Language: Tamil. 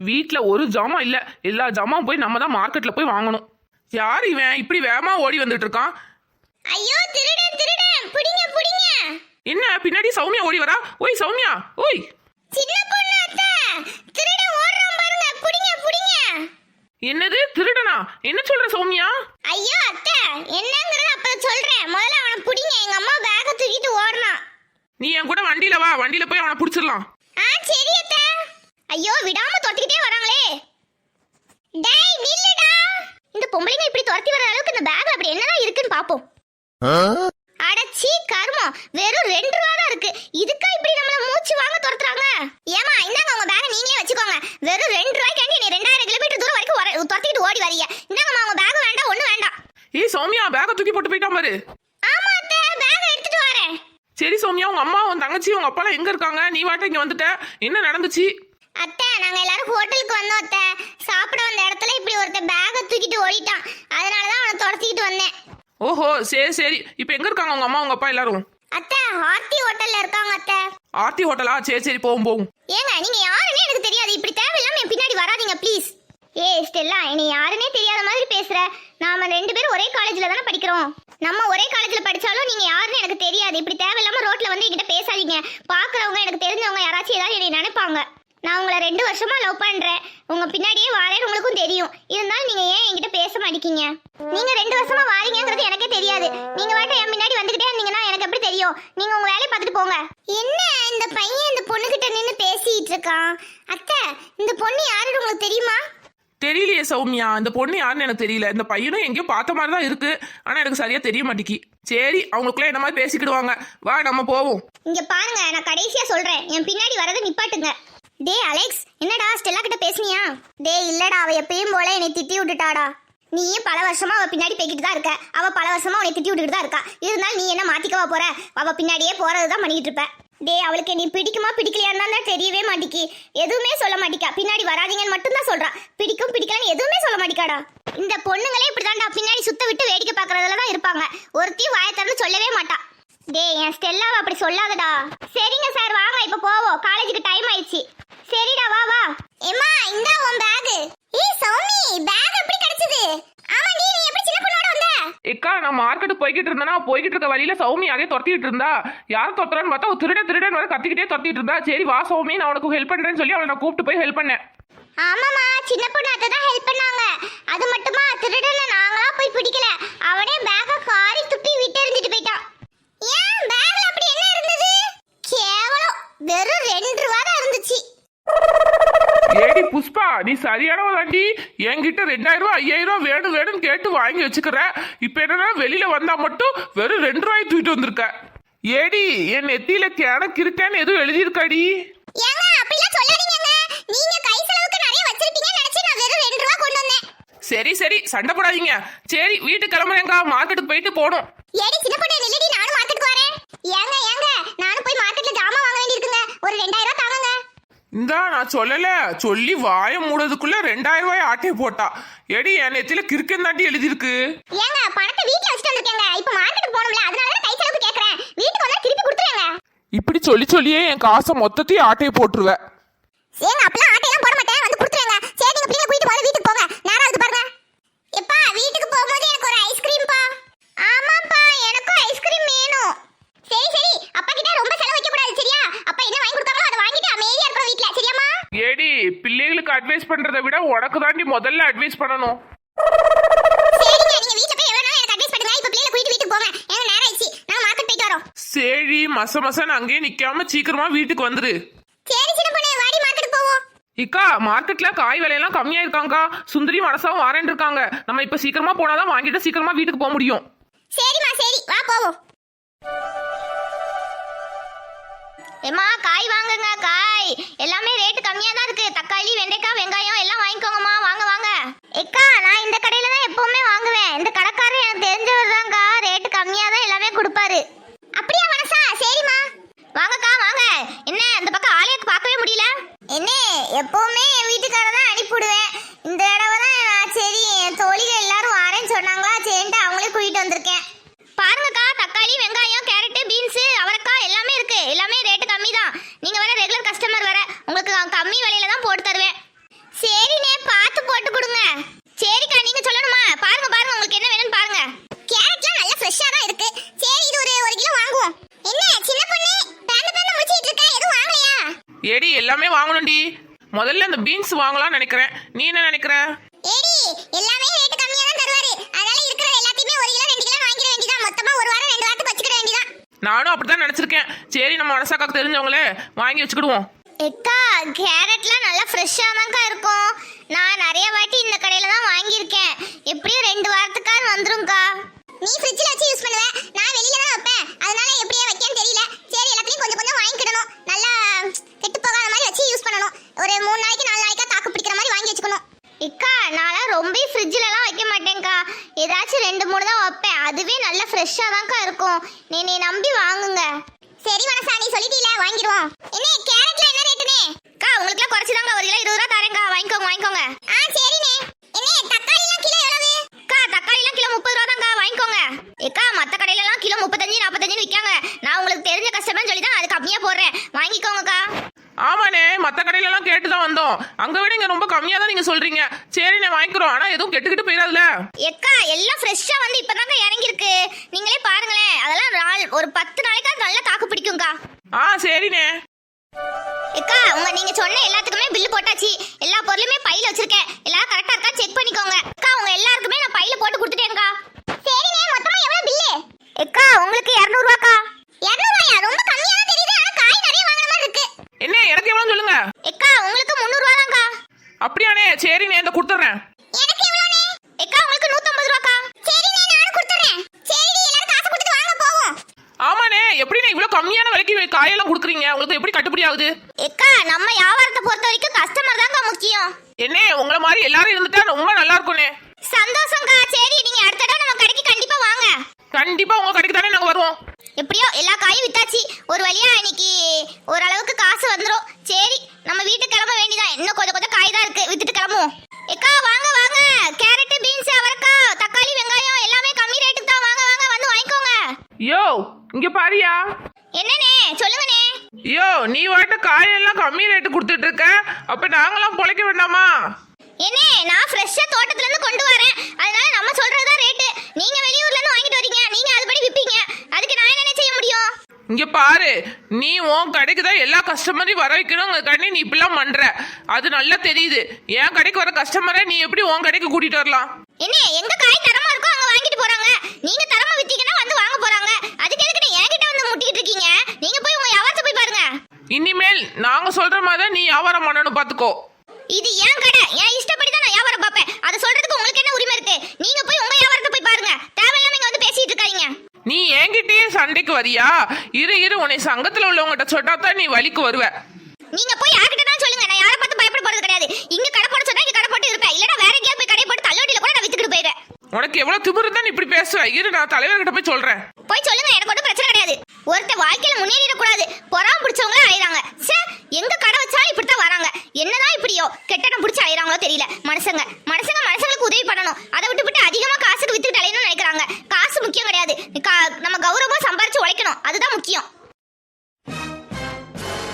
வீட்ல ஒரு ஜாமான் இல்ல. எல்லா ஜாமான் போய் நம்ம தான் மார்க்கெட்ல போய் வாங்கணும். யார் இவன்? இப்படி வேகமா ஓடி வந்துட்டு இருக்கான். ஐயோ திருடன் திருடன். புடிங்க புடிங்க. என்ன? பின்னாடி சௌமியா ஓடி வரா? ஓய் சௌமியா. ஓய். சின்ன பொண்ணு அத்தை. திருடன் ஓடுறான் பாருங்க. புடிங்க புடிங்க. என்னது? திருடனா? என்ன சொல்ற சௌமியா? ஐயோ அத்தை. என்னங்கறத அப்புறம் சொல்றேன். முதல்ல அவனை புடிங்க. எங்க அம்மா பேக்க தூக்கிட்டு ஓடுனான் நீ என் கூட வண்டியில வா. வண்டியில போய் அவனை பிடிச்சிடலாம். ஆ சரி அத்தை. ஐயோ விடாம தொத்திக்கிட்டே வராங்களே. டேய் நில்லுடா. இந்த பொம்பளைங்க இப்படி துரத்தி வர அளவுக்கு இந்த பேக்ல அப்படி என்னதான் இருக்குன்னு பாப்போம். அடச்சி கர்மம் வெறும் ரெண்டு ரூபா தான் இருக்கு. இதுக்கா இப்படி நம்மள மூச்சு வாங்க துரத்துறாங்க? ஏமா இந்தாங்க உங்க பேக நீங்களே வச்சுக்கோங்க. வெறும் ரெண்டு ரூபாய்க்காண்டி நீ ரெண்டாயிரம் கிலோமீட்டர் தூரம் வரைக்கும் வர- துரத்திட்டு ஓடி வரீங்க இந்தாங்கம்மா உங்க பேக் வேண்டாம் ஒண்ணு வேண்டாம். ஏய் சௌமியா பேக்கை தூக்கி போட்டு போயிட்டான் பாரு. ஆமா அத்தை பேக் எடுத்துட்டு வரேன். சரி சௌமியா உங்க அம்மா உன் தங்கச்சி உங்க அப்பாலாம் எங்க இருக்காங்க? நீ வாட்ட இங்க வந்துட்ட. என்ன நடந்துச்சு? அத்தை நாங்க எல்லாரும் ஹோட்டலுக்கு வந்தோம் அத்தை. சாப்பிட வந்த இடத்துல இப்படி ஒருத்தன் பேக தூக்கிட்டு ஓடிட்டான். அதனால தான் அவனை துரத்திக்கிட்டு வந்தேன். ஓஹோ சரி சரி. இப்போ எங்க இருக்காங்க உங்க அம்மா உங்க அப்பா எல்லாரும்? அத்தை ஆர்த்தி ஹோட்டல்ல இருக்காங்க அத்தை. ஆர்த்தி ஹோட்டலா? சரி சரி போவோம் போவோம். ஏங்க நீங்க யாருன்னே எனக்கு தெரியாது. இப்படி தேவையில்லாம என் பின்னாடி வராதீங்க ப்ளீஸ் ஏய் ஸ்டெல்லா என்னை யாருன்னே தெரியாத மாதிரி பேசுற. நாம ரெண்டு பேரும் ஒரே காலேஜ்ல தானே படிக்கிறோம். நம்ம ஒரே காலேஜ்ல படிச்சாலும் நீங்க யாருன்னு எனக்கு தெரியாது. இப்படி தேவையில்லாம ரோட்ல வந்து என்கிட்ட பேசாதீங்க. பாக்குறவங்க எனக்கு தெரிஞ்சவங்க யாராச்சும் ஏதாவது என்னை நினைப்பாங்க. நான் உங்களை ரெண்டு வருஷமா லவ் பண்றேன். உங்க பின்னாடியே வாரேன்னு உங்களுக்கும் தெரியும். இருந்தாலும் நீங்க ஏன் என்கிட்ட பேச மாட்டேங்க? நீங்க ரெண்டு வருஷமா வாரீங்கிறது எனக்கே தெரியாது. நீங்க வாட்ட என் பின்னாடி வந்துகிட்டே இருந்தீங்கன்னா எனக்கு எப்படி தெரியும்? நீங்க உங்க வேலையை பார்த்துட்டு போங்க. என்ன இந்த பையன் இந்த பொண்ணு கிட்ட நின்னு பேசிட்டு இருக்கான்? அத்தை இந்த பொண்ணு யாருன்னு உங்களுக்கு தெரியுமா? தெரியலையே சௌமியா. இந்த பொண்ணு யாருன்னு எனக்கு தெரியல. இந்த பையனும் எங்கேயோ பார்த்த மாதிரி தான் இருக்கு. ஆனா எனக்கு சரியா தெரிய மாட்டேங்கி. சரி அவங்களுக்குள்ள என்ன மாதிரி பேசிக்கிடுவாங்க? வா நம்ம போவோம். இங்க பாருங்க நான் கடைசியா சொல்றேன். என் பின்னாடி வரதை நிப்பாட்டுங்க. டே அலெக்ஸ் என்னடா ஸ்டெல்லா கிட்ட பேசுனியா? டேய் இல்லடா அவ எப்பயும் போல என்னை திட்டி விட்டுட்டாடா. நீயும் பல வருஷமா அவ பின்னாடி போய்கிட்டு தான் இருக்க. அவ பல வருஷமா உன்னை திட்டி விட்டுட்டு தான் இருக்கா. இருந்தாலும் நீ என்ன மாத்திக்கவா போற? அவ பின்னாடியே போறது தான் பண்ணிக்கிட்டு இருப்ப. டே அவளுக்கு நீ பிடிக்குமா பிடிக்கலையான்னு தான் தெரியவே மாட்டிக்கி. எதுவுமே சொல்ல மாட்டிக்கா. பின்னாடி வராதீங்கன்னு மட்டும் தான் சொல்றா. பிடிக்கும் பிடிக்கலன்னு எதுவுமே சொல்ல மாட்டிக்காடா. இந்த பொண்ணுங்களே இப்படிதான்டா. பின்னாடி சுத்த விட்டு வேடிக்கை பார்க்கறதுல தான் இருப்பாங்க. ஒருத்தையும் வாயத்தரன்னு திறந்து சொல்லவே மாட்டா. டே என் ஸ்டெல்லாவை அப்படி சொல்லாதடா. சரிங்க சார் வாங்க இப்ப போவோம் காலேஜுக்கு டைம் ஆயிடுச்சு சரிடா வா வா எம்மா இந்தா உன் பேக் ஏய் சௌமி பேக் எப்படி கிடைச்சது ஆமாடி நீ எப்படி சின்ன பொண்ணோட வந்த எக்கா போய்கிட்டு இருந்தேனா போய்கிட்டு இருக்க வழியில சௌமி யாரையும் துரத்திட்டு இருந்தா. யார் துரத்துறான்னு பார்த்தா ஒரு திருடன் திருடன் வர கத்திக்கிட்டே துரத்திட்டு இருந்தா. சரி வா சௌமி நான் உனக்கு ஹெல்ப் பண்றேன்னு சொல்லி அவளை நான் கூப்பிட்டு போய் ஹெல்ப் பண்ணேன். ஆமாமா சின்ன பொண்ணு அதை தான் ஹெல்ப் பண்ணாங்க. அது மட்டுமா திருடனை நாங்களா போய் பிடிக்கல. அவனே பேக காரி துப்பி விட்டு எறிஞ்சிட்டு போயிட்டான். ஏன் பேக்ல அப்படி என்ன இருந்தது? கேவலம் வெறும் ரெண்டு ரூபா தான் இருந்துச்சு. ஏடி புஷ்பா நீ சரியான வண்டி என்கிட்ட ரெண்டாயிரம் ரூபாய் ஐயாயிரம் ரூபாய் வேணும் வேணும்னு கேட்டு வாங்கி வச்சுக்கிற. இப்ப என்னன்னா வெளியில வந்தா மட்டும் வெறும் ரெண்டு ரூபாய் தூக்கிட்டு வந்திருக்க. ஏடி என் நெத்தியில கிணக்கு இருக்கேன்னு எதுவும் எழுதியிருக்காடி? சரி சரி சண்டை போடாதீங்க. சரி வீட்டுக்கு கிளம்புறேங்கா மார்க்கெட்டுக்கு போயிட்டு போகணும் ஏடி சின்ன பொண்ணு நில்லடி நானும் மார்க்கெட்டுக்கு வரேன் ஏங்க ஏங்க நானும் போய் மார்க்கெட்ல ஜாமான் வாங்க வேண்டியிருக்குங்க ஒரு ரெண்டாயிரம் ரூபா தாங்கங்க இந்தா நான் சொல்லல. சொல்லி வாய மூடதுக்குள்ள ரெண்டாயிரம் ரூபாய் ஆட்டையை போட்டா. எடி என் நெத்தியில கிறுக்கன் தாண்டி எழுதியிருக்கு. ஏங்க பணத்தை வீட்ல வச்சுட்டு வந்திருக்கேங்க. இப்போ மார்க்கெட்டுக்கு போகணும்ல. அதனால தான் கை செலவுக்கு கேக்குறேன். வீட்டுக்கு வந்தா திருப்பி கொடுத்துருங்க. இப்படி சொல்லி சொல்லியே என் காசை மொத்தத்தையும் ஆட்டையை போட்டுருவேன் ஏங்க அப்பலாம் ஆட்டையெல்லாம் போட மாட்டேன் வந்து கொடுத்துருங்க சரி நீங்க பிள்ளைங்க போயிட்டு முதல்ல வீட்டுக்கு போங்க நேரம் ஆகுது பாருங்க எப்பா வீட்டுக்கு போகும்போது எனக்கு ஒரு ஐஸ்கிரீம் பா ஆமாப்பா எனக்கும் ஐஸ்கிரீம் வேணும் சரி சரி அப்பா கிட்ட ரொம்ப செலவு வைக்க கூடாது சரியா அப்பா என்ன வாங்கி கொடுக்காங்களோ அதை வாங்கிட்டு அமைதியா இருக்கணும் வீட்ல சரியாம்மா ஏடி பிள்ளைகளுக்கு அட்வைஸ் பண்றதை விட உனக்கு தாண்டி முதல்ல அட்வைஸ் பண்ணணும். சரி மச மசன்னு அங்கேயே நிக்காம சீக்கிரமா வீட்டுக்கு வந்துரு. இக்கா மார்க்கெட்ல காய் விலையெல்லாம் கம்மியா இருக்காங்கக்கா சுந்தரி மனசாவும் வாரேன் இருக்காங்க. நம்ம இப்ப சீக்கிரமா போனாதான் வாங்கிட்டு சீக்கிரமா வீட்டுக்கு போக முடியும். சரிம்மா சரி. வா போவோம். ஏம்மா காய் வாங்குங்க காய். எல்லாமே ரேட் கம்மியா தான் இருக்கு. தக்காளி வெண்டைக்காய் வெங்காயம் எல்லாம் வாங்கிக்கோங்கம்மா. வாங்க வாங்க. ஏக்கா நான் இந்த கடையில தான் எப்பவுமே வாங்குவேன். இந்த கடைக்காரர் எனக்கு தெரிஞ்சவர் தான்க்கா. ரேட்டு கம்மியா தான் எல்லாமே கொடுப்பாரு. அப்படியா மனசா? சரிம்மா. வாங்கக்கா வாங்க. என்ன இந்த பக்கம் ஆலயத்துக்கு பார்க்கவே முடியல? என்ன எப்பவுமே என் வீட்டுக்காரர் தான் அனுப்பிவிடுவேன் உங்களுக்கு நான் கம்மி விலையில தான் போட்டு தருவேன். சரிண்ணே பார்த்து போட்டு கொடுங்க. சரிக்கா நீங்க சொல்லணுமா? பாருங்க பாருங்க உங்களுக்கு என்ன வேணும்னு பாருங்க. கேரட்லாம் நல்லா ஃப்ரெஷ்ஷாக தான் இருக்கு. சரி இது ஒரு ஒரு கிலோ வாங்குவோம். என்ன சின்ன பொண்ணு? பேந்த பேந்த முடிச்சிட்டு இருக்கா. எதுவும் வாங்கலையா? ஏடி எல்லாமே வாங்கணும்டி. முதல்ல இந்த பீன்ஸ் வாங்கலாம்னு நினைக்கிறேன். நீ என்ன நினைக்கிற? ஏடி எல்லாமே ரேட் கம்மியா தான் தருவாரு. அதனால இருக்கிற எல்லாத்தையுமே ஒரு கிலோ ரெண்டு கிலோ வாங்கிட வேண்டியதான் மொத்தமா ஒரு வாரம் ரெண்டு வாரத்துக்கு வச்சுக்கிட வேண்டியதான் நானும் அப்படிதான் நினைச்சிருக்கேன். சரி நம்ம மனசாக்காக்கு தெரிஞ்சவங்களே வாங்கி வச்சுக்கிடுவோம். எக்கா கேரட்லாம் நல்லா ஃப்ரெஷ்ஷாக தான்க்கா இருக்கும். நான் நிறைய வாட்டி இந்த கடையில தான் வாங்கியிருக்கேன். எப்படியும் ரெண்டு வாரத்துக்காவது வந்துரும்க்கா. நீ ஃப்ரிட்ஜில் வச்சு யூஸ் பண்ணுவ. நான் வெளியில தான் வைப்பேன். அதனால எப்படியே வைக்கன்னு தெரியல. சரி எல்லாத்தையும் கொஞ்சம் கொஞ்சம் வாங்கிக்கிடணும். நல்லா கெட்டு போகாத மாதிரி வச்சு யூஸ் பண்ணணும். ஒரு மூணு நாளைக்கு நாலு நாளைக்கா தாக்கு பிடிக்கிற மாதிரி வாங்கி வச்சுக்கணும். இக்கா நான்லாம் ரொம்ப ஃப்ரிட்ஜிலலாம் வைக்க மாட்டேன்க்கா. ஏதாச்சும் ரெண்டு மூணு தான் வைப்பேன். அதுவே நல்லா ஃப்ரெஷ்ஷாக தான்க்கா இருக்கும். நீ நீ நம்பி வாங்குங்க. சரி மனசா நீ சொல்லிட்டீல வாங்கிடுவோம். என்ன அக்கா உங்களுக்குலாம் குறைச்சு தாங்க ஒரு கிலோ இருபது ரூபா தரேங்க. வாங்கிக்கோங்க வாங்கிக்கோங்க. ஆ சரிண்ணே. என்ன தக்காளி எல்லாம் கிலோ எவ்வளவு? அக்கா தக்காளி எல்லாம் கிலோ முப்பது ரூபா தாங்க வாங்கிக்கோங்க. ஏக்கா மத்த கடையில எல்லாம் கிலோ முப்பத்தஞ்சு நாற்பத்தஞ்சு விற்காங்க. நான் உங்களுக்கு தெரிஞ்ச கஸ்டமர்னு சொல்லி தான் அது கம்மியா போடுறேன். வாங்கிக்கோங்கக்கா. ஆமாண்ணே மற்ற கடையில எல்லாம் கேட்டு தான் வந்தோம். அங்க விட இங்க ரொம்ப கம்மியா தான் நீங்க சொல்றீங்க. சரிண்ணே வாங்கிக்கிறோம். ஆனா எதுவும் கெட்டுக்கிட்டு போயிடாதுல எக்கா எல்லாம் ஃப்ரெஷ்ஷா வந்து இப்பதாங்க இறங்கி இருக்கு நீங்களே பாருங்களேன். அதெல்லாம் ஒரு பத்து நாளைக்காவது நல்லா தாக்கு பிடிக்கும்க்கா. ஆ சரிண்ணே. எக்கா உங்க நீங்க சொன்ன எல்லாத்துக்குமே பில்லு போட்டாச்சு. எல்லா பொருளுமே பையில வச்சிருக்கேன் எல்லாம் கரெக்டா இருக்கா செக் பண்ணிக்கோங்க அக்கா உங்க எல்லாருக்குமே நான் பையில போட்டு கொடுத்துட்டேன்க்கா சரிண்ணே மொத்தமா எவ்வளவு பில்லு எக்கா உங்களுக்கு 200 ரூபாக்கா 200 ரூபாயா ரொம்ப கம்மியா தான் தெரியுது ஆனா காய் நிறைய வாங்குற மாதிரி இருக்கு என்ன எனக்கு எவ்வளவு சொல்லுங்க எக்கா உங்களுக்கு 300 ரூபா தான்க்கா அப்படியாண்ணே சரிண்ணே இந்த கொடுத்துட்றேன் எனக்கு எவ்வளவுனே எக்கா உங்களுக்கு 150 ரூபாக்கா சரிண்ணே நானும் கொடுத்துறேன் சரிடி எல்லாரும் காசு கொடுத்துட்டு வாங்க போவோம் ஆமாண்ணே எப்படிண்ணே இவ்வளவு விலைக்கு காயெல்லாம் கொடுக்குறீங்க? உங்களுக்கு எப்படி கட்டுப்படி ஆகுது? எக்கா நம்ம வியாபாரத்தை பொறுத்த வரைக்கும் கஸ்டமர் தாங்க முக்கியம். என்ன உங்களை மாதிரி எல்லாரும் இருந்துட்டா ரொம்ப நல்லா இருக்கும்ண்ணே சந்தோஷம்க்கா சரி நீங்க அடுத்த தடவை நம்ம கடைக்கு கண்டிப்பா வாங்க. கண்டிப்பா உங்க கடைக்கு தானே நாங்க வருவோம். எப்படியோ எல்லா காயும் வித்தாச்சு. ஒரு வழியா இன்னைக்கு ஓரளவுக்கு காசு வந்துரும். சரி நம்ம வீட்டுக்கு கிளம்ப வேண்டியதான் இன்னும் கொஞ்சம் கொஞ்சம் காய் தான் இருக்கு. வித்துட்டு கிளம்புவோம். எக்கா வாங்க வாங்க. கேரட் பீன்ஸ் அவரைக்காய் தக்காளி வெங்காயம் எல்லாமே கம்மி ரேட்டுக்கு தான். வாங்க வாங்க வந்து வாங்கிக்கோங்க. யோ இங்க பாரியா. என்னண்ணே சொல்லுங்கண்ணே. யோ நீ வாட்ட காயெல்லாம் கம்மி ரேட்டு கொடுத்துட்டு இருக்க. அப்ப நாங்களாம் பொழைக்க வேண்டாமா? என்னே நான் ஃப்ரெஷ்ஷா தோட்டத்துல இருந்து கொண்டு வரேன். அதனால நம்ம சொல்றதுதான் ரேட்டு நீங்க வெளியூர்ல இருந்து வாங்கிட்டு வரீங்க. நீங்க அதுபடி விப்பீங்க. அதுக்கு நான் என்ன செய்ய முடியும்? இங்க பாரு நீ உன் கடைக்கு தான் எல்லா கஸ்டமரையும் வர வைக்கணுங்கிறக்காண்டி நீ இப்படிலாம் பண்ற. அது நல்லா தெரியுது. என் கடைக்கு வர கஸ்டமரை நீ எப்படி உன் கடைக்கு கூட்டிட்டு வரலாம்? என்ன எங்க காய் தரமா இருக்கோ அங்க வாங்கிட்டு போறாங்க. நீங்க தரமா வித்தீங்கன்னா வந்து வாங்க போறாங்க அதுக்கு எதுக்கு என்கிட்ட வந்து முட்டிக்கிட்டு இருக்கீங்க நீங்க போய் உங்க வியாபாரத்தை போய் பாருங்க நாங்க சொல்ற மாதிரி தான் நீ வியாபாரம் பண்ணணும் பாத்துக்கோ. இது என் கடை. என் இஷ்டப்படி தான் நான் வியாபாரம் பார்ப்பேன். அதை சொல்றதுக்கு உங்களுக்கு என்ன உரிமை இருக்கு? நீங்க போய் உங்க வியாபாரத்தை போய் பாருங்க. தேவையில்லாம இங்க வந்து பேசிட்டு இருக்காதீங்க. நீ என்கிட்டயே சண்டைக்கு வரியா? இரு இரு. உன்னை சங்கத்துல உள்ளவங்ககிட்ட சொன்னா தான் நீ வழிக்கு வருவ. நீங்க போய் யார்கிட்ட தான் சொல்லுங்க. நான் யாரை பார்த்து பயப்பட போறது கிடையாது. இங்க கடை போட சொன்னா இங்க கடை போட்டு இருப்பேன். இல்லனா வேற எங்கேயாவது போய் கடை போட்டு தள்ளுவண்டியில கூட நான் வித்துக்கிட்டு போயிடுறேன் உனக்கு எவ்வளவு திமிரு தான் இப்படி பேசுவ? இரு நான் தலைவர்கிட்ட போய் சொல்றேன். போய் சொல்லுங்க. எனக்கு ஒன்றும் பிரச்சனை கிடையாது. ஒருத்தர் வாழ்க்கையில முன்னேறிட